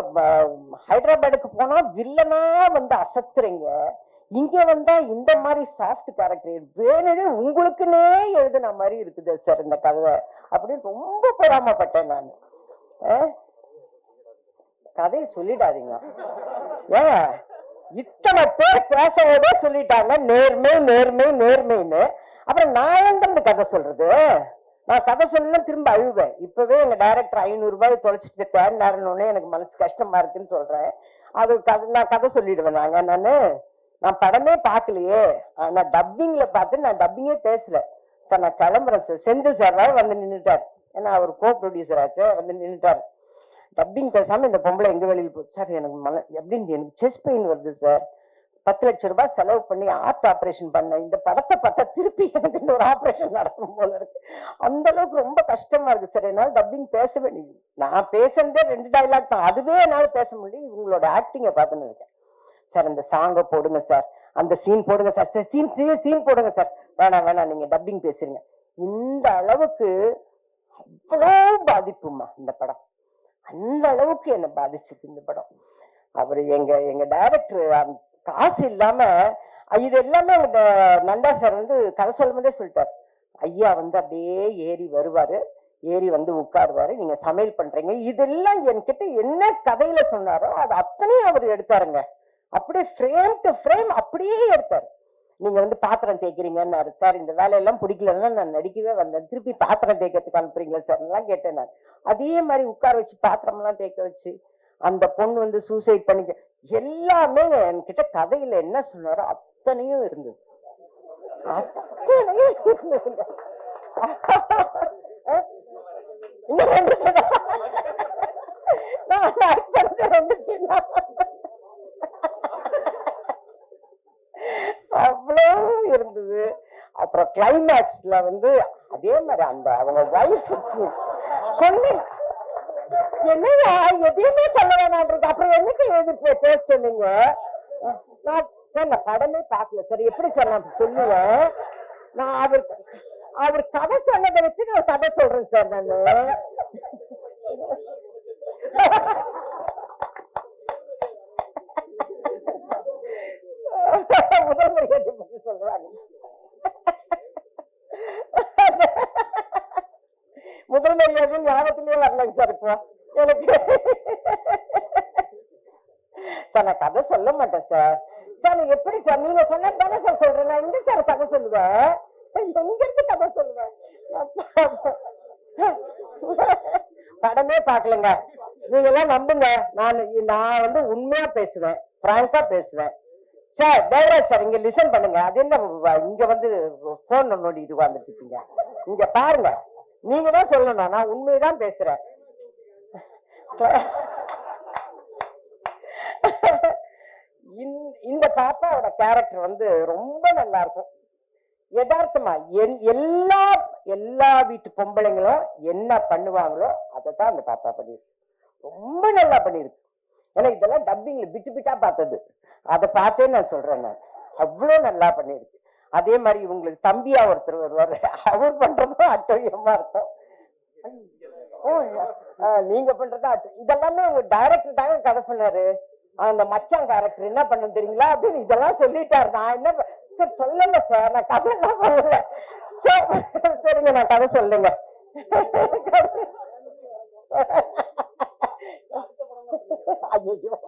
உங்க ஹைதராபாடுக்கு போனா வில்லனா வந்து அசத்துறீங்க. இங்க வந்தா இந்த மாதிரி சாஃப்ட் கேரக்டர் வேணுனே உங்களுக்குன்னே எழுதுன மாதிரி இருக்குது சார் இந்த கதை. அப்படின்னு ரொம்ப பொறாமப்பட்டேன் நான். கதையை சொல்லிடாதீங்க. ஏன் இத்தனை பேர் பேசவோட சொல்லிட்டாங்க. நேர்மை நேர்மை நேர்மைன்னு. அப்புறம் நான் எந்த கதை சொல்றது? நான் கதை சொன்னா திரும்ப அழுவேன். இப்பவே எங்க டைரக்டர் ஐநூறு ரூபாய் தொலைச்சிட்டு தேடினாருன்னு எனக்கு மனசு கஷ்டமா இருக்குன்னு சொல்றேன். அது கதை நான் கதை சொல்லிடுவேன் நாங்க. நானு நான் படமே பார்க்கலையே. ஆனா டப்பிங்ல பார்த்து நான் டப்பிங்கே பேசல. சார் நான் கிளம்புறேன் சார். செந்தில் சார் வந்து நின்றுட்டார் ஏன்னா அவர் கோ ப்ரொடியூசர் ஆச்சு வந்து நின்றுட்டார் டப்பிங் பேசாம இந்த பொம்பளை எங்க வெளியில் போச்சு? சார் எனக்கு மன எப்படின்னு எனக்கு செஸ் பெயின் வருது சார். பத்து லட்சம் ரூபாய் செலவு பண்ணி ஆர்ட் ஆப்ரேஷன் பண்ணேன். இந்த படத்தை பார்த்தா திருப்பி எனக்கு இன்னொரு ஆப்ரேஷன் நடக்கும் போல இருக்கு. அந்த அளவுக்கு ரொம்ப கஷ்டமா இருக்கு சார். என்னால டப்பிங் பேச வேண்டியது நான் பேசுனதே ரெண்டு டைலாக் தான். அதுவே என்னால பேச முடியும் இவங்களோட ஆக்டிங்கை பார்த்துன்னு இருக்கேன். சார் இந்த சாங்கை போடுங்க சார். அந்த சீன் போடுங்க சார். சார் சீன் சீன் போடுங்க சார். வேணாம் வேணாம். நீங்க டப்பிங் பேசுறீங்க இந்த அளவுக்கு அவ்வளோ பாதிப்புமா இந்த படம். அந்த அளவுக்கு என்ன பாதிச்சது இந்த படம். அவர் எங்க எங்க டைரக்டர் காசு இல்லாம இது எல்லாமே எங்க நண்டா சார் வந்து கதை சொல்லும்போதே சொல்லிட்டார். ஐயா வந்து அப்படியே ஏறி வருவாரு ஏறி வந்து உட்காருவாரு நீங்க சமையல் பண்றீங்க. இதெல்லாம் என்கிட்ட என்ன கதையில சொன்னாரோ அது அத்தனையும் அவர் எடுத்தாருங்க. அப்படியே ஃப்ரேம் டு ஃப்ரேம் அப்படியே எடுத்தாரு. நீங்க வந்து பாத்திரம் தேய்க்கிறீங்கன்னாரு சார் இந்த வேலையெல்லாம் பிடிக்கலன்னா நான் நடிக்கவே வந்தேன். திருப்பி பாத்திரம் தேய்க்கிறதுக்கு அனுப்புறீங்களா சார்? எல்லாம் கேட்டேன் நான். அதே மாதிரி உட்கார வச்சு பாத்திரம் எல்லாம் தேய்க்க வச்சு அந்த பொண்ணு வந்து சூசைட் பண்ணிக்க எல்லாமே என்கிட்ட கதையில என்ன சொன்னாரோ அத்தனையும் இருந்தது. அத்தனையும் இருந்தது. இன்னும் ரெண்டு நான் அவ்வளோ இருந்தது. அப்புறம் கிளைமேக்ஸ்ல வந்து அதே மாதிரி அந்த அவங்க வைஃப் சொன்னேன் என்னையா? எதையுமே சொல்ல வேணான்றது. அப்புறம் என்னைக்கு எழுதி பேச சொன்னீங்க நான் சார் நான் படமே பார்க்கல சார் எப்படி சார் நான் சொல்லுவேன். நான் அவர் அவர் கதை சொன்னதை வச்சு நான் கதை சொல்றேன் சார் நானு. முதல் மரியாதை பத்தி சொல்றாங்க? முதல் மரியாதை ஞாபகத்திலேயே வரலங்க சார் இப்போ எனக்கு சார் நான் கதை சொல்ல மாட்டேன் சார். சார் நான் எப்படி சார்? நீங்க சொன்னா தானே சார் சொல்றேன். நான் எங்க சார் கதை சொல்லுவேன்? எங்க இருந்து கதை சொல்லுவேன்? படமே பார்க்கலங்க. நீங்க எல்லாம் நம்புங்க. நான் நான் வந்து உண்மையா பேசுவேன். பிராங்கா பேசுவேன். சார் தேவராஜ் சார் இங்க லிசன் பண்ணுங்க. அது என்ன இங்க வந்து போன் நோண்டிட்டு உட்கார்ந்துட்டு இருக்கீங்க. இங்க பாருங்க. நீங்க தான் சொல்லணும். நான் உண்மையதான் பேசுறேன். இந்த- இந்த பாப்பாவோட கேரக்டர் வந்து ரொம்ப நல்லா இருக்கும். யதார்த்தமா எல்- எல்லா எல்லா வீட்டு பொம்பளைங்களும் என்ன பண்ணுவாங்களோ அதை தான் அந்த பாப்பா பண்ணியிருக்கு ரொம்ப நல்லா பண்ணியிருக்கு ஏன்னா இதெல்லாம் டப்பிங்ல பிட்டு பிட்டா பார்த்தது. அதை பார்த்தே நான் சொல்றேன் நான். அவ்வளோ நல்லா பண்ணியிருக்கு அதே மாதிரி இவங்களுக்கு தம்பியா ஒருத்தர் வருவாரு. அவர் பண்றதும் அட்டழியமா இருக்கும். ஆ, நீங்க பண்றது இதெல்லாமே உங்க டைரக்டர் தாங்க கதை சொன்னாரு. அந்த மச்சான் கேரக்டர் என்ன பண்ணும் தெரியுங்களா? அப்படின்னு இதெல்லாம் சொல்லிட்டாரு. நான் என்ன சார் சொல்லல சார் நான் கதை எல்லாம் சொல்லல. சரி சரிங்க நான் கதை சொல்லுங்க. ஐயோ